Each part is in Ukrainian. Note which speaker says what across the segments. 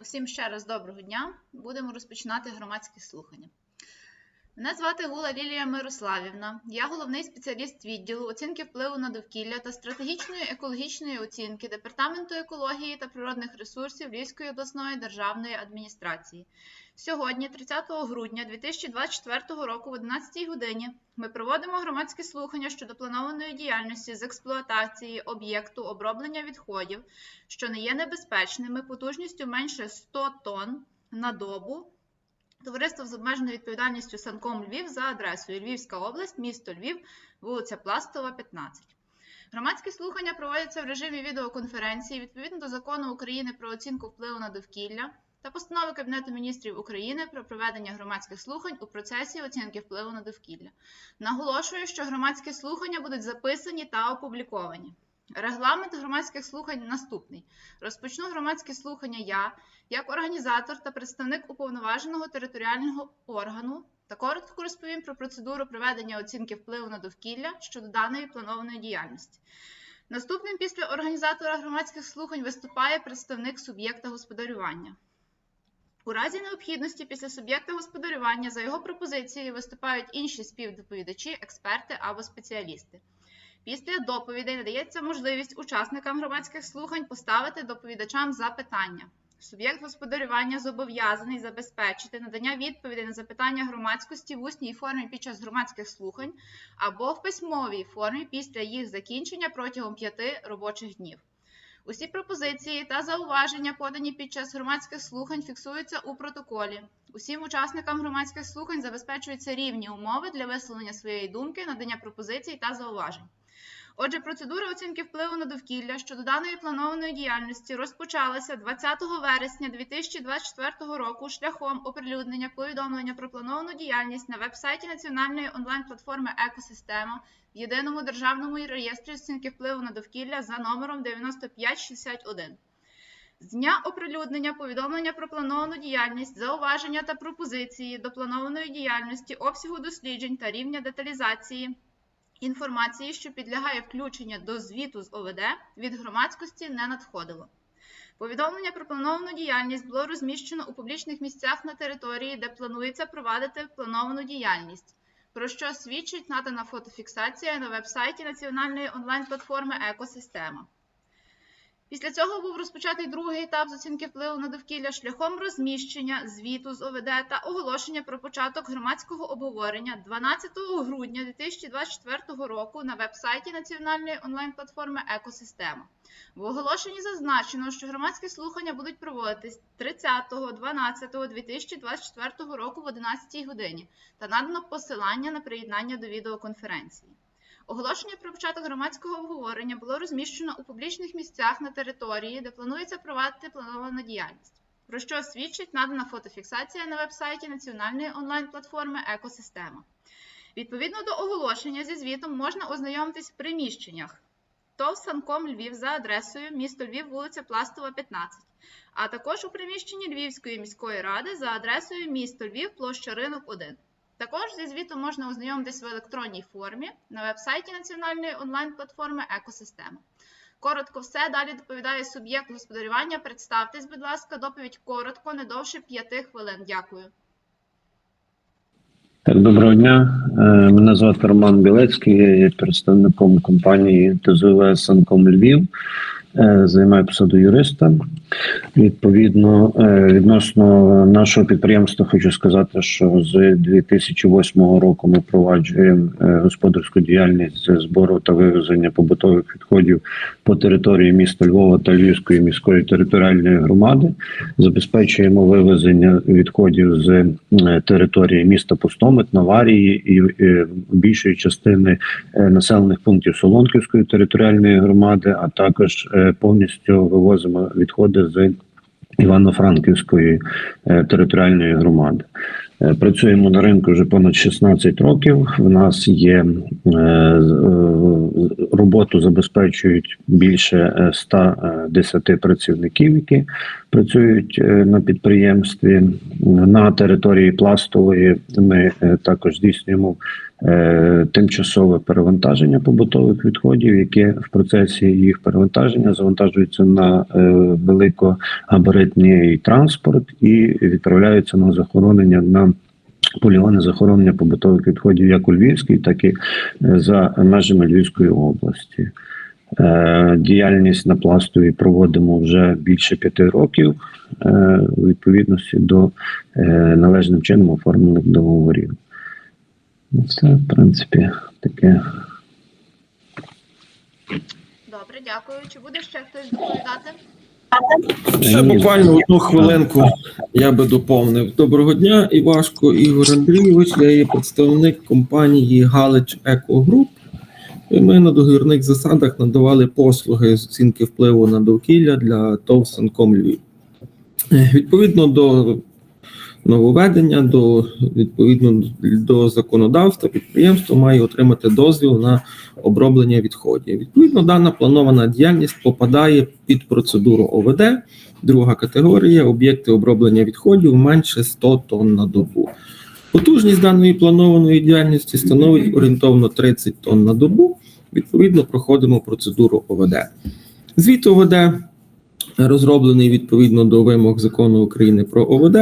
Speaker 1: Усім ще раз доброго дня. Будемо розпочинати громадські слухання. Мене звати Гула Лілія Мирославівна. Я головний спеціаліст відділу оцінки впливу на довкілля та стратегічної екологічної оцінки Департаменту екології та природних ресурсів Львівської обласної державної адміністрації. Сьогодні, 30 грудня 2024 року, в 11 годині, ми проводимо громадські слухання щодо планованої діяльності з експлуатації об'єкту оброблення відходів, що не є небезпечними, потужністю менше 100 тонн на добу. Товариство з обмеженою відповідальністю Санком Львів за адресою Львівська область, місто Львів, вулиця Пластова, 15. Громадські слухання проводяться в режимі відеоконференції відповідно до закону України про оцінку впливу на довкілля та постанови Кабінету міністрів України про проведення громадських слухань у процесі оцінки впливу на довкілля. Наголошую, що громадські слухання будуть записані та опубліковані. Регламент громадських слухань наступний: розпочну громадські слухання я, як організатор та представник уповноваженого територіального органу, та коротко розповім про процедуру проведення оцінки впливу на довкілля щодо даної планованої діяльності. Наступним після організатора громадських слухань виступає представник суб'єкта господарювання. У разі необхідності після суб'єкта господарювання за його пропозицією виступають інші співдоповідачі, експерти або спеціалісти. Після доповідей надається можливість учасникам громадських слухань поставити доповідачам запитання. Суб'єкт господарювання зобов'язаний забезпечити надання відповідей на запитання громадськості в усній формі під час громадських слухань або в письмовій формі після їх закінчення протягом п'яти робочих днів. Усі пропозиції та зауваження, подані під час громадських слухань, фіксуються у протоколі. Усім учасникам громадських слухань забезпечуються рівні умови для висловлення своєї думки, надання пропозицій та зауважень. Отже, процедура оцінки впливу на довкілля щодо даної планованої діяльності розпочалася 20 вересня 2024 року шляхом оприлюднення повідомлення про плановану діяльність на веб-сайті національної онлайн-платформи Екосистема в єдиному державному реєстрі оцінки впливу на довкілля за номером 9561. З дня оприлюднення повідомлення про плановану діяльність, зауваження та пропозиції до планованої діяльності, обсягу досліджень та рівня деталізації інформації, що підлягає включенню до звіту з ОВД, від громадськості не надходило. Повідомлення про плановану діяльність було розміщено у публічних місцях на території, де планується провадити плановану діяльність, про що свідчить надана фотофіксація на веб-сайті національної онлайн-платформи Екосистема. Після цього був розпочатий другий етап з оцінки впливу на довкілля шляхом розміщення звіту з ОВД та оголошення про початок громадського обговорення 12 грудня 2024 року на веб-сайті національної онлайн-платформи Екосистема. В оголошенні зазначено, що громадські слухання будуть проводитись 30.12.2024 року в 11 годині та надано посилання на приєднання до відеоконференції. Оголошення про початок громадського обговорення було розміщено у публічних місцях на території, де планується провадити плановану діяльність, про що свідчить надана фотофіксація на веб-сайті національної онлайн-платформи Екосистема. Відповідно до оголошення зі звітом можна ознайомитись в приміщеннях ТОВ Санком Львів за адресою місто Львів, вулиця Пластова, 15, а також у приміщенні Львівської міської ради за адресою місто Львів, площа Ринок 1. Також зі звітом можна ознайомитись в електронній формі на веб-сайті національної онлайн-платформи Екосистема. Коротко все. Далі доповідає суб'єкт господарювання. Представтесь, будь ласка, доповідь коротко, не довше 5 хвилин. Дякую.
Speaker 2: Доброго дня. Е, Мене звати Роман Білецький, я є представником компанії ТЗВ Санком Львів. Е, Займаю посаду юриста. Відповідно, е, відносно нашого підприємства, хочу сказати, що з 2008 року ми впроваджуємо е, господарську діяльність з збору та вивезення побутових відходів по території міста Львова та Львівської міської територіальної громади. Забезпечуємо вивезення відходів з території міста Пустомит, Наварії і більшої частини населених пунктів Солонківської територіальної громади, а також повністю вивозимо відходи з Івано-Франківської е, територіальної громади. Е, Працюємо на ринку вже понад 16 років. В нас є е, е, роботу забезпечують більше е, 110 працівників, які працюють е, на підприємстві. На території пластової ми е, також здійснюємо е, тимчасове перевантаження побутових відходів, яке в процесі їх перевантаження завантажується на е, великогабаритний транспорт і відправляються на захоронення на полігони захоронення побутових відходів як у Львівській, так і е, за межами Львівської області. Е, Діяльність на пластовій проводимо вже більше п'яти років е, у відповідності до е, належним чином оформлених договорів. Ну, Все, в принципі, таке.
Speaker 1: Добре, дякую. Чи буде ще хтось доповідати?
Speaker 3: Ще буквально одну хвилинку я би доповнив. Доброго дня, Івашко Ігор Андрійович. Я є представник компанії Галич Еко Груп. Ми на договірних засадах надавали послуги з оцінки впливу на довкілля для ТОВ «Санком Львів. Е, Відповідно до нововведення, до відповідно до законодавства, підприємство має отримати дозвіл на оброблення відходів. Відповідно, дана планована діяльність попадає під процедуру ОВД. Друга категорія об'єкти оброблення відходів менше 100 тонн на добу. Потужність даної планованої діяльності становить орієнтовно 30 тонн на добу. Відповідно, проходимо процедуру ОВД. Звіт ОВД розроблений відповідно до вимог закону України про ОВД.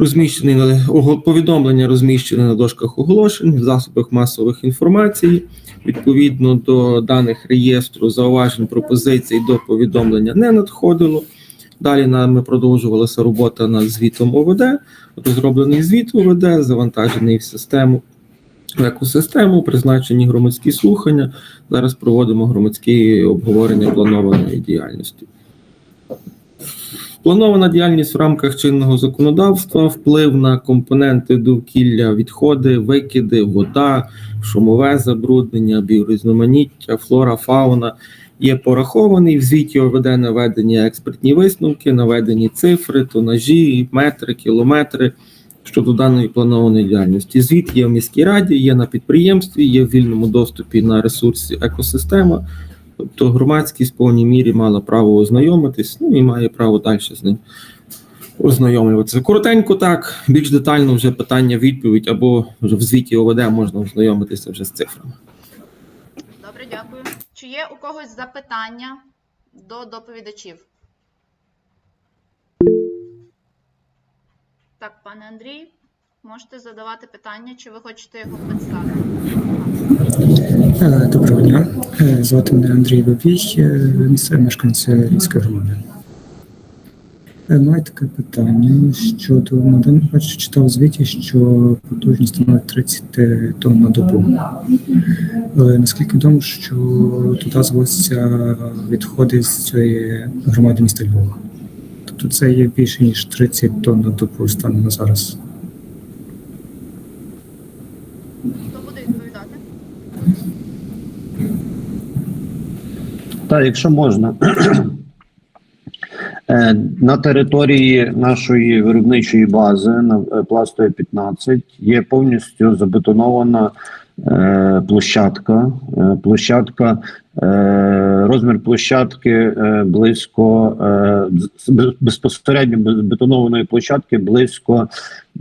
Speaker 3: Розміщений повідомлення розміщене на дошках оголошень в засобах масових інформації. Відповідно до даних реєстру зауважень пропозицій до повідомлення не надходило. Далі нами продовжувалася робота над звітом ОВД. Розроблений звіт ОВД, завантажений в систему в екосистему, призначені громадські слухання. Зараз проводимо громадські обговорення планованої діяльності. Планована діяльність в рамках чинного законодавства, вплив на компоненти довкілля, відходи, викиди, вода, шумове забруднення, біорізноманіття, флора, фауна є порахований. В звіті ОВД наведені експертні висновки, наведені цифри, тонажі, метри, кілометри щодо даної планованої діяльності. Звіт є в міській раді, є на підприємстві, є в вільному доступі на ресурсі екосистема. Тобто громадськість в повній мірі мала право ознайомитись, ну і має право далі з ним ознайомлюватися. Коротенько так, більш детально вже питання, відповідь, або вже в звіті ОВД можна ознайомитися вже з цифрами.
Speaker 1: Добре, дякую. Чи є у когось запитання до доповідачів? Так, пане Андрій, можете задавати питання, чи ви хочете його представити?
Speaker 4: Е, Доброго дня. Е, Звати мене Андрій Бабій, е, місцевий мешканець Львівської громади. Маю таке питання щодо надан- бачу, читав у звіті, що потужність становить 30 тонн на добу. Але наскільки відомо, що туди звозяться відходи з цієї громади міста Львова. Тобто це є більше ніж 30 тонн на добу станом на зараз.
Speaker 2: Так, якщо можна. Е, На території нашої виробничої бази на е, пластові 15 є повністю забетонована е, площадка. Е, Площадка, е, розмір площадки е, близько е, безпосередньо без- бетонованої площадки близько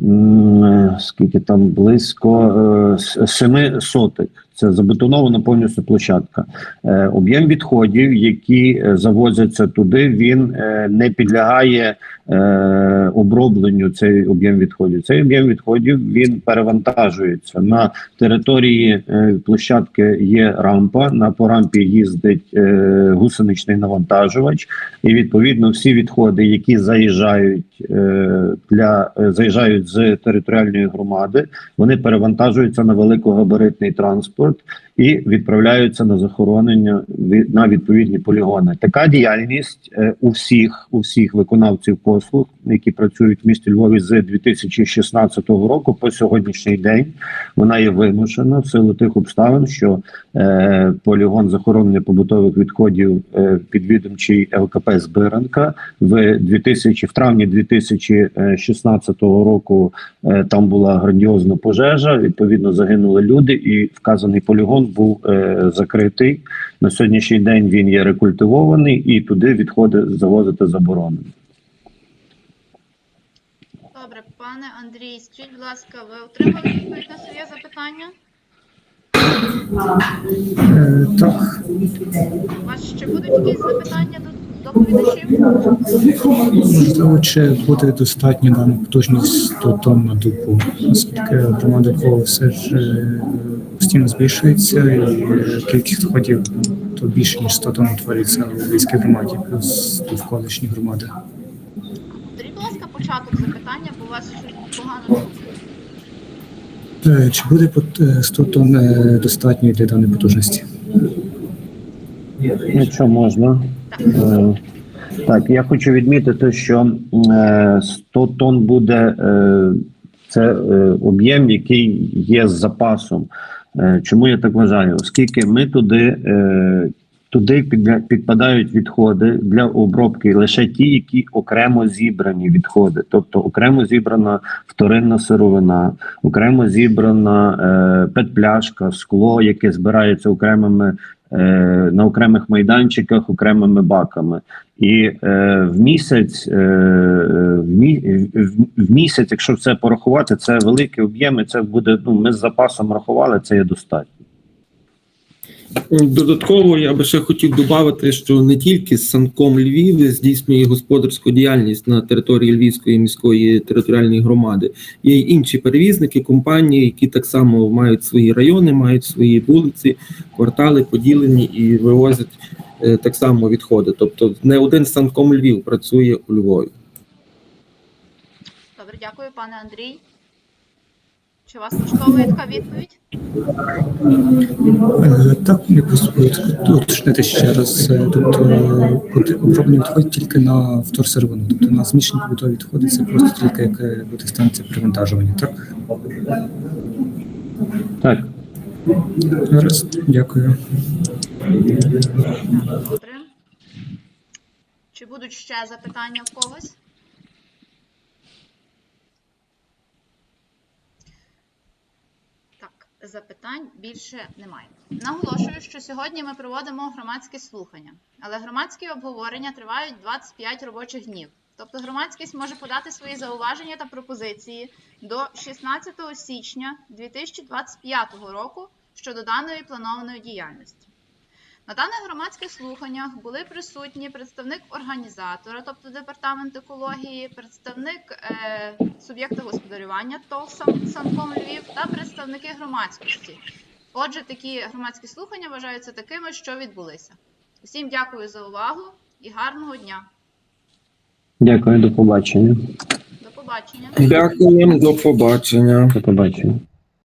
Speaker 2: е, скільки там близько е, с- семи сотих. Це забетонована повністю площадка. Е, Об'єм відходів, які е, завозяться туди, він е, не підлягає е, обробленню. Цей об'єм відходів. Цей об'єм відходів він перевантажується на території е, площадки. Є рампа. На по рампі їздить е, гусеничний навантажувач, і відповідно всі відходи, які заїжджають е, для е, заїжджають з територіальної громади, вони перевантажуються на великогабаритний транспорт і відправляються на захоронення на відповідні полігони. Така діяльність е, у всіх у всіх виконавців послуг, які працюють в місті Львові з 2016 року по сьогоднішній день, вона є вимушена в силу тих обставин, що полігон захоронення побутових відходів е, підвідомчий ЛКП Збиранка в 2000, в травні 2016 року Е, Там була грандіозна пожежа. Відповідно, загинули люди, і вказаний полігон був е, закритий. На сьогоднішній день він є рекультивований, і туди відходи завозити заборонено.
Speaker 1: Добре, пане Андрій, скажіть, будь ласка, ви отримали відповідь на своє запитання?
Speaker 4: Е, Так,
Speaker 1: У вас ще будуть якісь запитання до доповідачів?
Speaker 4: можливо, чи буде достатньо нам потужність 100 тонн на добу, оскільки громада Львова все ж е, постійно збільшується, і е, кількість доходів то більше ніж 100 тонн утворюється у Львівській громаді, плюс довколишні громади.
Speaker 1: Повторіть, будь ласка, початок запитання, бо у вас щось погано
Speaker 4: Чи буде пот- е, 100 тонн е, достатньо для даної потужності?
Speaker 2: Якщо можна. Е, Так, я хочу відмітити, що е, 100 тонн буде е, це е, об'єм, який є з запасом. Е, Чому я так вважаю? Оскільки ми туди, е, туди підпадають відходи для обробки лише ті, які окремо зібрані відходи, тобто окремо зібрана вторинна сировина, окремо зібрана е, петпляшка, скло, яке збирається окремими е, на окремих майданчиках, окремими баками. І е, в місяць, е, в, мі, в, місяць, якщо це порахувати, це великі об'єми. Це буде. Ну ми з запасом рахували, це є достатньо.
Speaker 3: Додатково я би ще хотів додати, що не тільки Санком Львів здійснює господарську діяльність на території Львівської міської територіальної громади. Є й інші перевізники, компанії, які так само мають свої райони, мають свої вулиці, квартали поділені і вивозять е, так само відходи. Тобто не один Санком Львів працює у Львові.
Speaker 1: Добре, дякую, пане Андрій. Чи вас влаштовує така відповідь?
Speaker 4: Е, Так, я просто хотів уточнити ще раз. е, Тобто е, оброблення відходить тільки на вторсировину. Тобто на змішані побутові відходи це просто тільки як буде станція привантажування, так?
Speaker 2: Так,
Speaker 4: Гаразд, дякую.
Speaker 1: Добре. Чи будуть ще запитання в когось? Так, запитань більше немає. Наголошую, що сьогодні ми проводимо громадські слухання, але громадські обговорення тривають 25 робочих днів. Тобто громадськість може подати свої зауваження та пропозиції до 16 січня 2025 року щодо даної планованої діяльності. На даних громадських слуханнях були присутні представник організатора, тобто департамент екології, представник е, суб'єкта господарювання ТОВ Санком Львів та представники громадськості. Отже, такі громадські слухання вважаються такими, що відбулися. Усім дякую за увагу і гарного дня.
Speaker 2: дякую, до побачення.
Speaker 1: До побачення.
Speaker 3: Дякуємо, до побачення.
Speaker 2: До побачення.